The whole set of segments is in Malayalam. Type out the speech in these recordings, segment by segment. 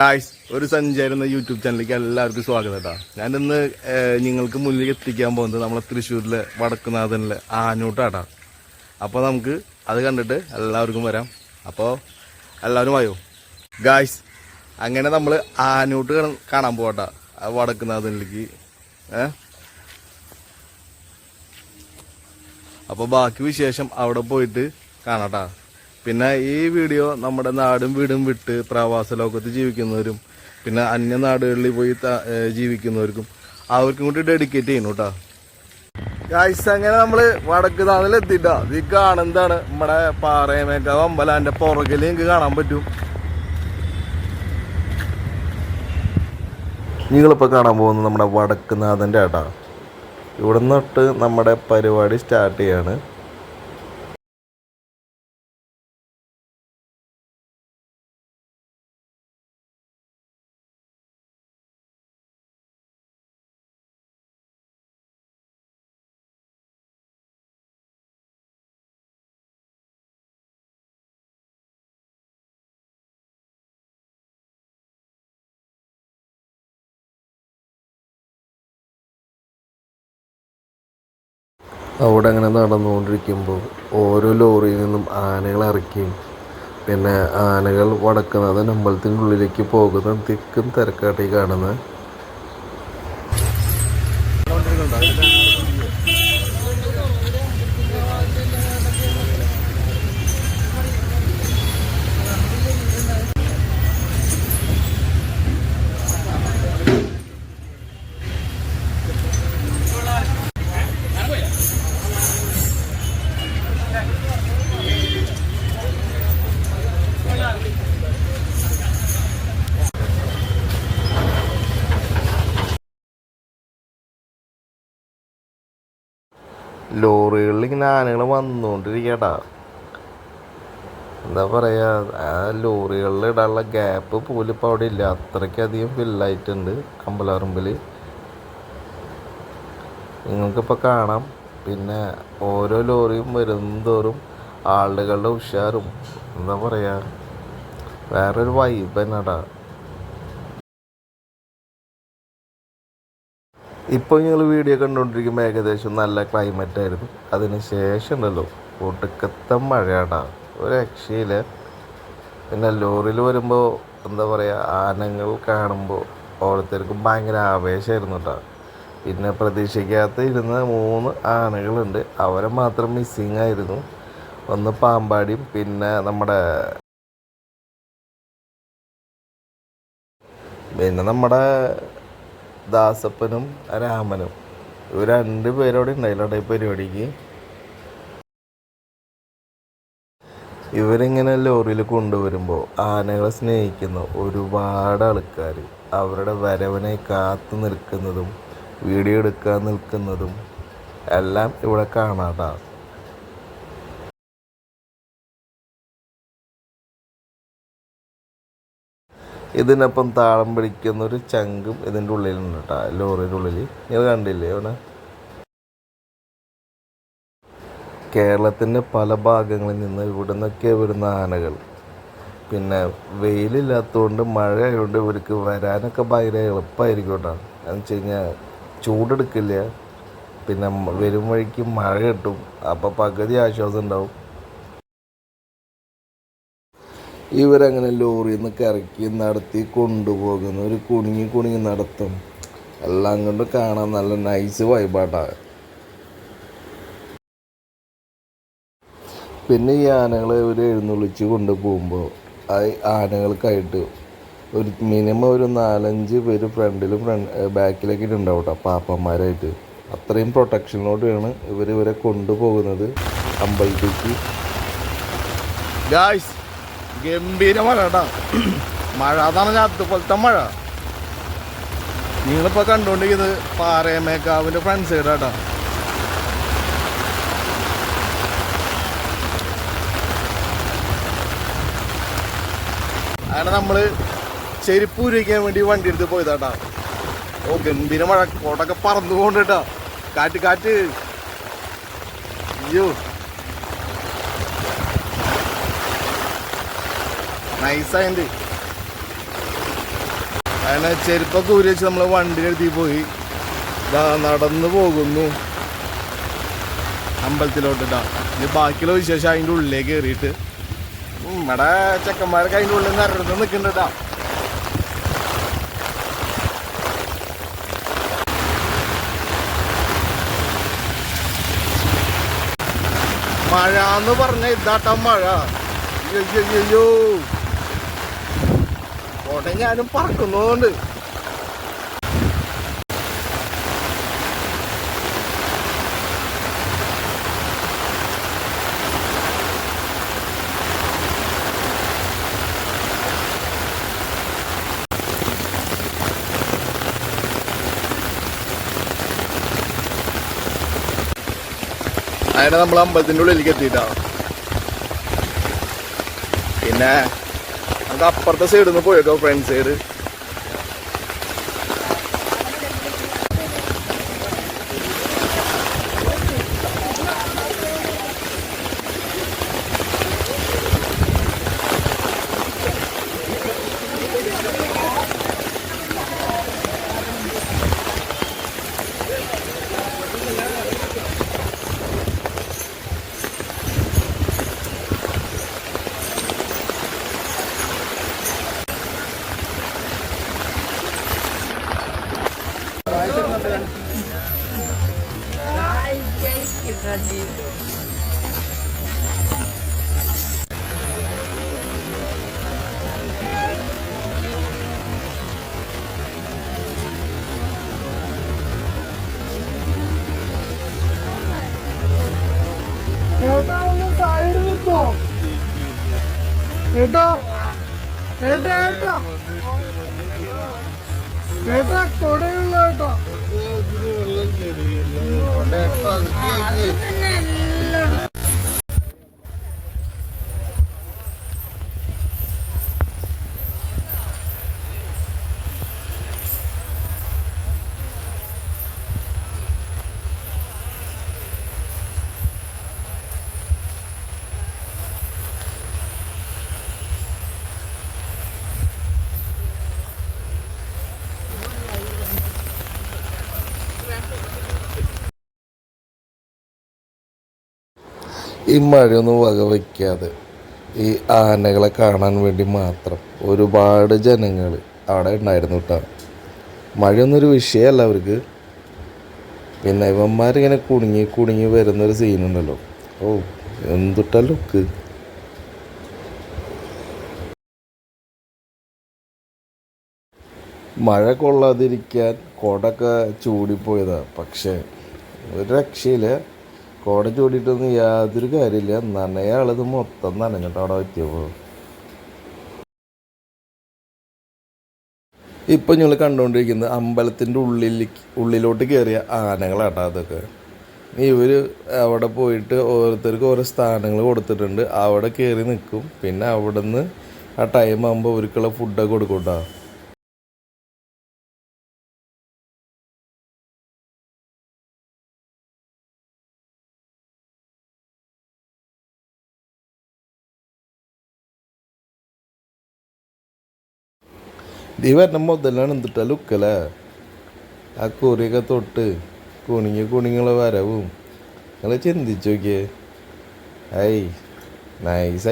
ഗായ്സ് ഒരു സഞ്ചാരുന്ന യൂട്യൂബ് ചാനലിലേക്ക് എല്ലാവർക്കും സ്വാഗതം കേട്ടോ ഞാൻ ഇന്ന് നിങ്ങൾക്ക് മുന്നിലേക്ക് എത്തിക്കാൻ പോകുന്നത് നമ്മളെ തൃശ്ശൂരിലെ വടക്കുനാഥനിലെ ആനൂട്ടാട്ടാ. അപ്പോൾ നമുക്ക് അത് കണ്ടിട്ട് എല്ലാവർക്കും വരാം. അപ്പോൾ എല്ലാവരും വായോ ഗായ്സ് അങ്ങനെ നമ്മൾ ആനൂട്ട് കാണ- കാണാൻ പോകട്ടാ വടക്കുനാഥനിലേക്ക് ഏ? അപ്പോൾ ബാക്കി വിശേഷം അവിടെ പോയിട്ട് കാണാട്ടാ. പിന്നെ ഈ വീഡിയോ നമ്മുടെ നാടും വീടും വിട്ട് പ്രവാസ ലോകത്ത് ജീവിക്കുന്നവരും പിന്നെ അന്യ നാടുകളിൽ പോയി ജീവിക്കുന്നവർക്കും അവർക്കും കൂടി ഡെഡിക്കേറ്റ് ചെയ്യുന്നു കേട്ടോ ഗായ്സ് അങ്ങനെ നമ്മൾ വടക്ക് താന്നിൽ എത്തിട്ടാ. ഇത് കാണുന്നതാണ് നമ്മുടെ പാറയമേക്കാവ് അമ്പലാന്റെ പുറകിൽ നിങ്ങൾക്ക് കാണാൻ പറ്റും. നിങ്ങളിപ്പോൾ കാണാൻ പോകുന്നത് നമ്മുടെ വടക്കുനാഥന്റെ ആട്ടാ. ഇവിടെ നിന്നിട്ട് നമ്മുടെ പരിപാടി സ്റ്റാർട്ട് ചെയ്യാണ്. അവിടെ അങ്ങനെ നടന്നുകൊണ്ടിരിക്കുമ്പോൾ ഓരോ ലോറിയിൽ നിന്നും ആനകൾ ഇറക്കിയും. പിന്നെ ആനകൾ വടക്കുന്നത് അമ്പലത്തിനുള്ളിലേക്ക് പോകുന്ന തിക്കും തിരക്കാട്ടി കാണുന്നത്. ലോറികളിൽ ഇങ്ങനെ ആനകൾ വന്നുകൊണ്ടിരിക്കട്ടാ എന്താ പറയാ ആ ലോറികളിൽ ഇടാനുള്ള ഗ്യാപ്പ് പോലും ഇപ്പോൾ അവിടെ ഇല്ല. അത്രയ്ക്കധികം ഫില്ലായിട്ടുണ്ട് അമ്പലാറുമ്പിൽ നിങ്ങൾക്കിപ്പോൾ കാണാം. പിന്നെ ഓരോ ലോറിയും വരുന്നതോറും ആളുകളുടെ ഉഷാറും എന്താ പറയാ വേറൊരു വൈബ് തന്നെടാ. ഇപ്പോൾ ഞങ്ങൾ വീഡിയോ കണ്ടുകൊണ്ടിരിക്കുമ്പോൾ ഏകദേശം നല്ല ക്ലൈമറ്റ് ആയിരുന്നു. അതിന് ശേഷം ഉണ്ടല്ലോ ഒടുക്കത്തെ മഴയാടാ. ഒരു രക്ഷയില്ല. പിന്നെ ലോറിയിൽ വരുമ്പോൾ എന്താ പറയുക ആനകൾ കാണുമ്പോൾ ഓരോരുത്തർക്കും ഭയങ്കര ആവേശമായിരുന്നു കേട്ടോ പിന്നെ പ്രതീക്ഷിക്കാത്ത ഇരുന്ന മൂന്ന് ആനകളുണ്ട്. അവരെ മാത്രം മിസ്സിങ് ആയിരുന്നു. ഒന്ന് പാമ്പാടിയും പിന്നെ നമ്മുടെ പിന്നെ നമ്മുടെ ദാസപ്പനും രാമനും. ഇവർ രണ്ട് പേരോടെ ഉണ്ടായില്ലോട്ടെ ഈ പരിപാടിക്ക്. ഇവരിങ്ങനെ ലോറിയിൽ കൊണ്ടുവരുമ്പോൾ ആനകളെ സ്നേഹിക്കുന്ന ഒരുപാട് ആൾക്കാർ അവരുടെ വരവനെ കാത്തു നിൽക്കുന്നതും വീഡിയോ എടുക്കാൻ നിൽക്കുന്നതും എല്ലാം ഇവിടെ കാണാട്ടാ ഇതിനൊപ്പം താളം പിടിക്കുന്ന ഒരു ചങ്കും ഇതിന്റെ ഉള്ളിലുണ്ട് കേട്ടോ ലോറിയുടെ ഉള്ളിൽ നിങ്ങൾ കണ്ടില്ലേ അവിടെ? കേരളത്തിന്റെ പല ഭാഗങ്ങളിൽ നിന്ന് ഇവിടെ നിന്നൊക്കെ വരുന്ന ആനകൾ. പിന്നെ വെയിലില്ലാത്തതുകൊണ്ട് മഴ ആയതുകൊണ്ട് ഇവർക്ക് വരാനൊക്കെ ഭയങ്കര എളുപ്പമായിരിക്കും കേട്ടോ. എന്ന് വെച്ച് കഴിഞ്ഞാൽ ചൂടെടുക്കില്ല. പിന്നെ വരും വഴിക്ക് മഴ കിട്ടും. അപ്പോൾ പകുതി ആശ്വാസം ഉണ്ടാവും. ഇവരങ്ങനെ ലോറിയിൽ നിന്ന് കറക്കി നടത്തി കൊണ്ടുപോകുന്ന. ഒരു കുണുങ്ങി കുണുങ്ങി നടത്തും. എല്ലാം കൊണ്ട് കാണാൻ നല്ല നൈസ് വൈബാട്ടാണ് പിന്നെ ഈ ആനകളെ ഇവർ എഴുന്നള്ളിച്ച് കൊണ്ടുപോകുമ്പോൾ ആ ആനകൾക്കായിട്ട് ഒരു മിനിമം ഒരു നാലഞ്ച് പേര് ഫ്രണ്ടിലും ഫ്രണ്ട് ബാക്കിലൊക്കെ ഉണ്ടാവും കേട്ടോ പാപ്പന്മാരായിട്ട്. അത്രയും പ്രൊട്ടക്ഷനോടെയാണ് ഇവർ ഇവരെ കൊണ്ടുപോകുന്നത്. അമ്പലത്തേക്ക് ഗായ്സ് ഗംഭീര മഴ കേട്ടാ മഴ അതാണ് ഞാൻ അതുപോലത്തെ മഴ. നിങ്ങളിപ്പോ കണ്ടോണ്ടിരിക്കുന്നത് പാറയമേക്കാവിന്റെ ഫ്രണ്ട് സൈഡ് കേട്ടാ അങ്ങനെ നമ്മൾ ചെരുപ്പ് ഉരുവിക്കാൻ വേണ്ടി വണ്ടി എടുത്ത് പോയതാട്ടാ ഓ ഗംഭീര മഴ. കോട്ടൊക്കെ പറന്നു കൊണ്ടിട്ടാ കാറ്റ് കാറ്റ്. അയ്യോ. നൈസായിട്ട് അങ്ങനെ ചെരുപ്പൊക്കെ ഊരി വെച്ച് നമ്മൾ എഴുതി പോയി. നടന്നു നടന്ന് പോകുന്നു. അമ്പലത്തിലോട്ടിട്ടാ ഇനി ബാക്കിയുള്ള വിശേഷം അതിന്റെ ഉള്ളിലേക്ക് കയറിയിട്ട്. നമ്മുടെ ചെക്കന്മാരൊക്കെ അതിന്റെ ഉള്ളിൽ നിറഞ്ഞ് നിൽക്കുന്നുണ്ടാ മഴ എന്ന് പറഞ്ഞ ഇതാട്ടാ മഴ. അയ്യോ. കോട്ടെ ഞാനും പറക്കുന്നതുകൊണ്ട് അങ്ങനെ നമ്മൾ അമ്പലത്തിന്റെ ഉള്ളിലേക്ക് എത്തിയിട്ടാണ് പിന്നെ നമുക്ക് അപ്പുറത്തെ സൈഡിൽ നിന്ന് പോയേക്കോ ഫ്രണ്ട് സൈഡ് ഈ മഴയൊന്നും വകവയ്ക്കാതെ ഈ ആനകളെ കാണാൻ വേണ്ടി മാത്രം ഒരുപാട് ജനങ്ങൾ അവിടെ ഉണ്ടായിരുന്നു കേട്ടോ മഴയൊന്നൊരു വിഷയമല്ല അവർക്ക്. പിന്നെ ഇവന്മാരിങ്ങനെ കുടുങ്ങി കുടുങ്ങി വരുന്നൊരു സീനുണ്ടല്ലോ. ഓ എന്തുട്ടാ ലുക്ക്? മഴ കൊള്ളാതിരിക്കാൻ കൊടൊക്കെ ചൂടിപ്പോയതാണ് പക്ഷേ ഒരു രക്ഷയില്ല. കോട ചൂടിയിട്ടൊന്നും യാതൊരു കാര്യമില്ല. നനയാളത് മൊത്തം നനഞ്ഞിട്ട് അവിടെ പറ്റിയപ്പോൾ ഇപ്പം ഞങ്ങൾ കണ്ടുകൊണ്ടിരിക്കുന്നത് അമ്പലത്തിന്റെ ഉള്ളിൽ ഉള്ളിലോട്ട് കയറിയ ആനകളാട്ടോ അതൊക്കെ. ഇവർ അവിടെ പോയിട്ട് ഓരോരുത്തർക്ക് ഓരോ സ്ഥാനങ്ങൾ കൊടുത്തിട്ടുണ്ട്. അവിടെ കയറി നിൽക്കും പിന്നെ അവിടെ നിന്ന് ആ ടൈം ആകുമ്പോൾ അവർക്കുള്ള ഫുഡൊക്കെ കൊടുക്കും കേട്ടോ ഈ വരുന്ന മുതലാണ് ലുക്കല? ആ കുറിയൊക്കെ തൊട്ട് കുണിങ്ങി കുണിങ്ങളെ വരവും. നിങ്ങൾ ചിന്തിച്ചു നോക്കിയേ. ഐ നൈസ്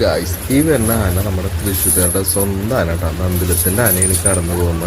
ഗായ്സ് ഈ വരുന്ന ആന നമ്മുടെ തൃശ്ശൂരുകാരുടെ സ്വന്തം ആന കേട്ടോ. നന്ദിലത്തിന്റെ ആനയിൽ കടന്നു പോകുന്ന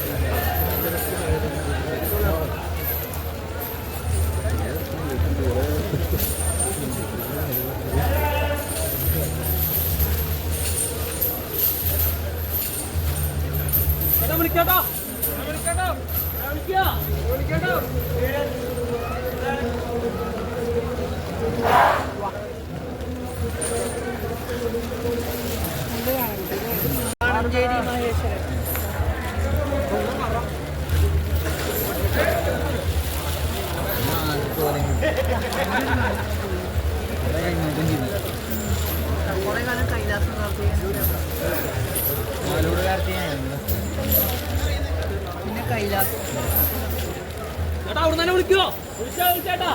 വിളിക്കോ? വിളിച്ചാ വിളിച്ചേട്ടാ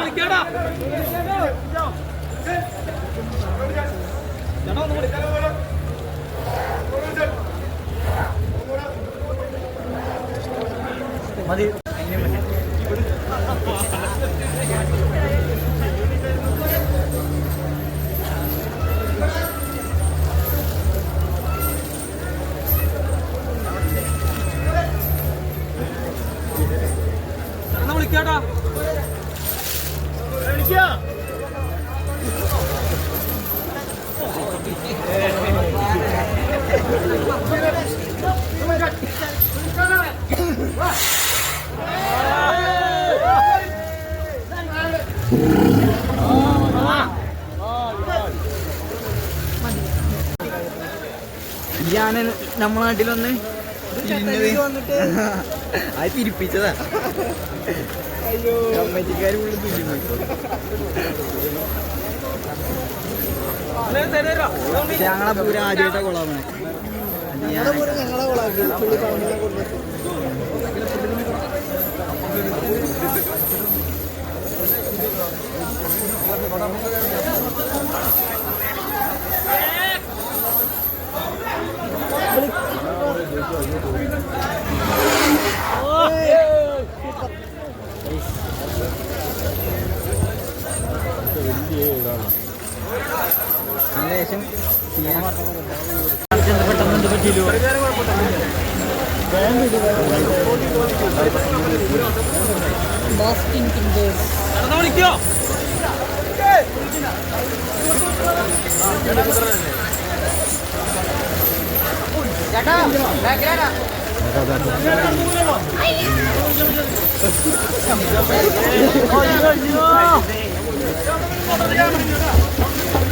വിളിക്കാടാ. ചേട്ടാ ഒന്ന് വിളിക്കാം മതി. ചേട്ടാ. ഞാൻ നമ്മുടെ നാട്ടിലൊന്ന് വന്നിട്ട്. അത് തിരിപ്പിച്ചതാ. തിരിഞ്ഞു ഞങ്ങളെ പൂര ആദ്യമായിട്ടാ കൊള്ളാമേ ഞങ്ങളെ കൊളാക്കി ശേഷം പെട്ടെന്ന് പറ്റിയില്ലോ? കിൻഡേഴ്സ് ചേട്ടാ വിളിക്കോ നമ്മുടെ കാവേരിന്റെ അതല്ല ഇത് ഇത്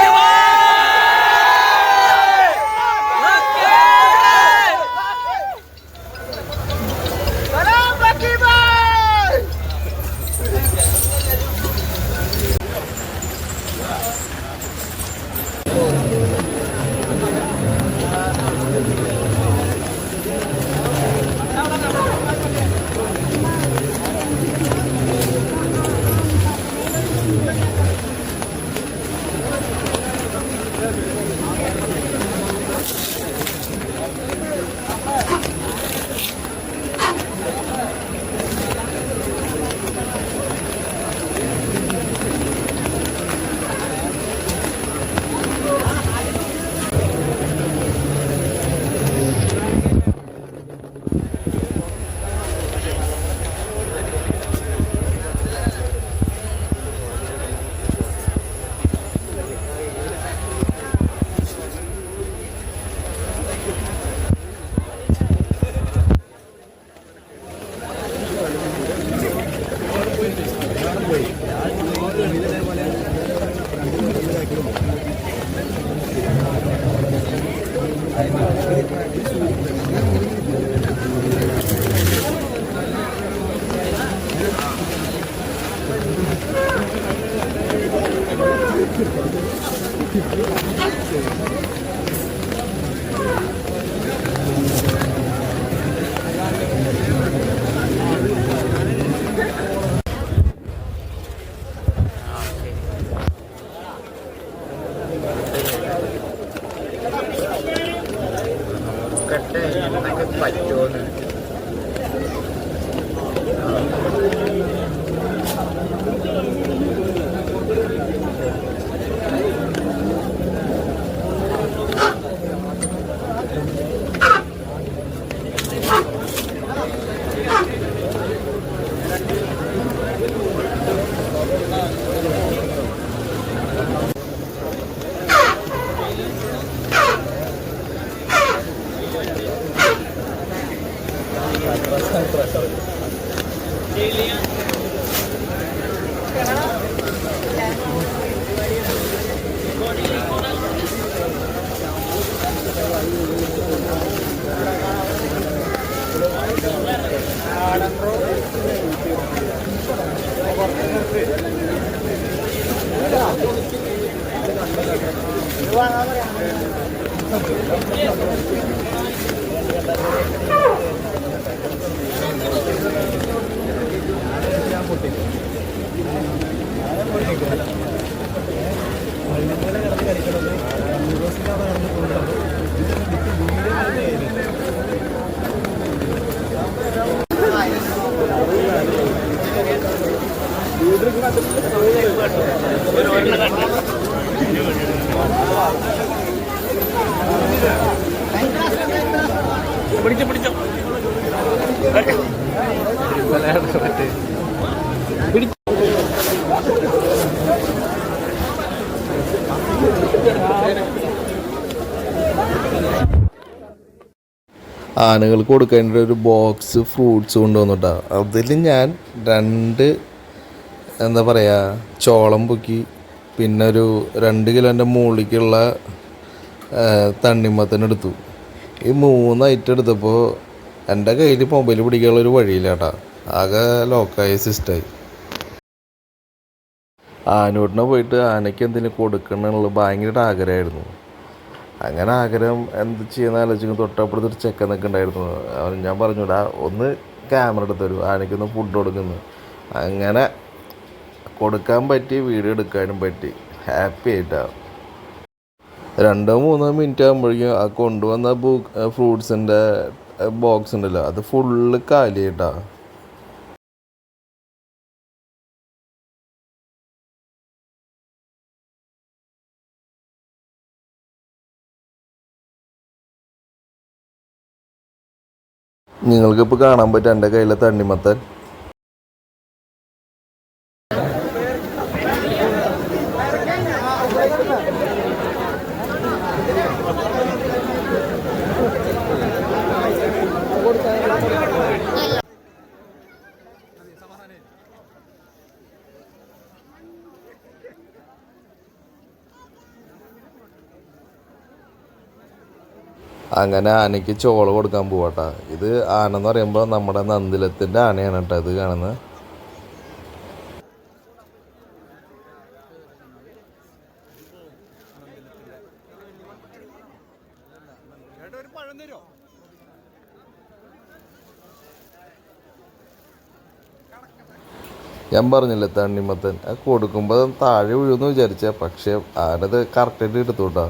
ആനകൾക്ക് കൊടുക്കേണ്ട ഒരു ബോക്സ് ഫ്രൂട്ട്സ് കൊണ്ടുവന്നിട്ടാ. അതിൽ ഞാൻ രണ്ട് എന്താ പറയുക ചോളം പൊക്കി പിന്നെ ഒരു രണ്ട് കിലോന്റെ മുകളിലേക്കുള്ള തണ്ണിമത്തനെടുത്തു ഈ മൂന്ന് ഐറ്റം എടുത്തപ്പോൾ എന്റെ കയ്യിൽ മൊബൈൽ പിടിക്കാനുള്ള ഒരു വഴിയില്ല കേട്ടാ ആകെ ലോക്കായ സിസ്റ്റായി ആനോട്ടിനെ പോയിട്ട് ആനയ്ക്ക് എന്തെങ്കിലും കൊടുക്കണമെന്നുള്ള ഭയങ്കര ആഗ്രഹമായിരുന്നു. അങ്ങനെ ആഗ്രഹം എന്ത് ചെയ്യുന്ന ആലോചിക്കും തൊട്ടപ്പുറത്ത് ഒരു ചെക്കൻ നിൽക്കുന്നുണ്ടായിരുന്നു അവൻ ഞാൻ പറഞ്ഞുടാ ഒന്ന് ക്യാമറ എടുത്ത് തരും. ആനയ്ക്കൊന്ന് ഫുഡ് കൊടുക്കുന്നു. അങ്ങനെ കൊടുക്കാൻ പറ്റി വീഡിയോ എടുക്കാനും പറ്റി. ഹാപ്പി ആയിട്ടാണ് രണ്ടോ മൂന്നോ മിനിറ്റ് ആകുമ്പോഴേക്കും ആ കൊണ്ടുവന്ന ബു ഫ്രൂട്ട്സിന്റെ ബോക്സ് ഉണ്ടല്ലോ അത് ഫുള്ള് കാലിയായിട്ടാ. നിങ്ങൾക്കിപ്പോൾ കാണാൻ പറ്റും എന്റെ കയ്യിലെ തണ്ണിമത്തൻ. അങ്ങനെ ആനയ്ക്ക് ചോള കൊടുക്കാൻ പോവാട്ടാ. ഇത് ആന എന്ന് പറയുമ്പോൾ നമ്മുടെ നന്ദിലത്തിന്റെ ആനയാണ് കേട്ടോ ഇത് കാണുന്നത് ഞാൻ പറഞ്ഞില്ലേ തണ്ണിമത്തൻ? അത് കൊടുക്കുമ്പോൾ താഴെ വീഴുമെന്ന് വിചാരിച്ച പക്ഷെ ആനത് കറക്റ്റായിട്ട് എടുത്തു കേട്ടോ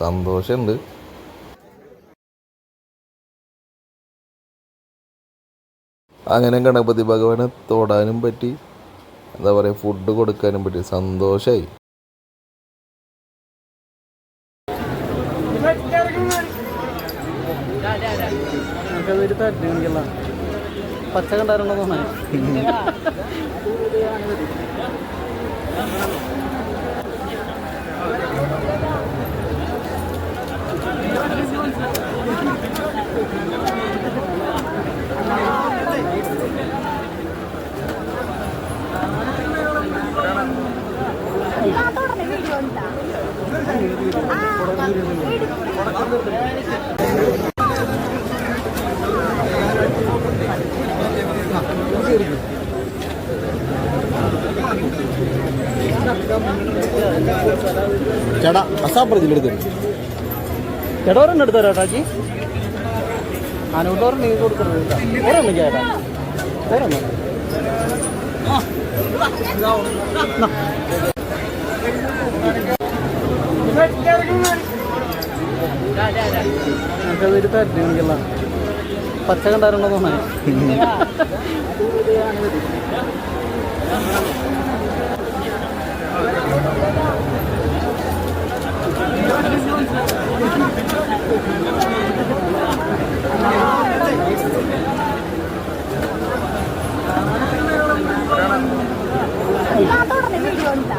സന്തോഷമുണ്ട് അങ്ങനെ ഗണപതി ഭഗവാനെ തൊടാനും പറ്റി. എന്താ പറയുക ഫുഡ് കൊടുക്കാനും പറ്റി. സന്തോഷമായി ചേടാ അസാപ്പുറം ജില്ലെടുത്ത് ചേട്ടാ ഒരെണ്ണം എടുത്തു തരാം ചേട്ടാക്കി അനൂട്ടോറിന് നിങ്ങൾക്ക് കൊടുക്കരുത് ഒരെണ്ണം ചേട്ടാ ഒരെണ്ണം ആ. ഒരു തരണിക്കല്ല പച്ച കണ്ടാരുണ്ടോ തോന്നേ തുടർന്ന് വീഡിയോ ഉണ്ടാ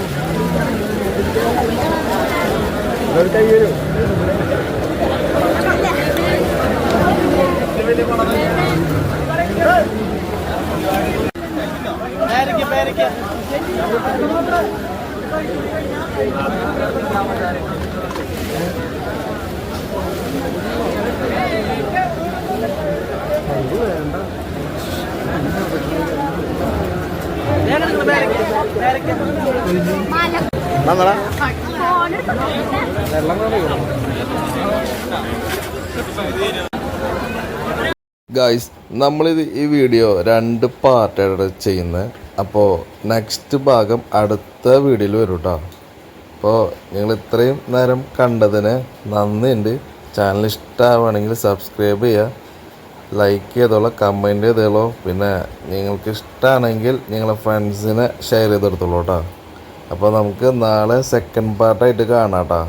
വരും പേരക്ക മല ഗായ്സ് നമ്മളിത് ഈ വീഡിയോ രണ്ട് പാർട്ടായിട്ട് ചെയ്യുന്നത്. അപ്പോൾ നെക്സ്റ്റ് ഭാഗം അടുത്ത വീഡിയോയിൽ വരും കേട്ടോ അപ്പോൾ നിങ്ങൾ ഇത്രയും നേരം കണ്ടതിന് നന്ദിയുണ്ട്. ചാനൽ ഇഷ്ടമാവുകയാണെങ്കിൽ സബ്സ്ക്രൈബ് ചെയ്യുക. ലൈക്ക് ചെയ്തോളൂ കമന്റ് ചെയ്തോളൂ. പിന്നെ നിങ്ങൾക്ക് ഇഷ്ടമാണെങ്കിൽ നിങ്ങളെ ഫ്രണ്ട്സിനെ ഷെയർ ചെയ്തെടുത്തോളൂ കേട്ടോ അപ്പോൾ നമുക്ക് നാളെ സെക്കൻഡ് പാർട്ടായിട്ട് കാണാം കേട്ടോ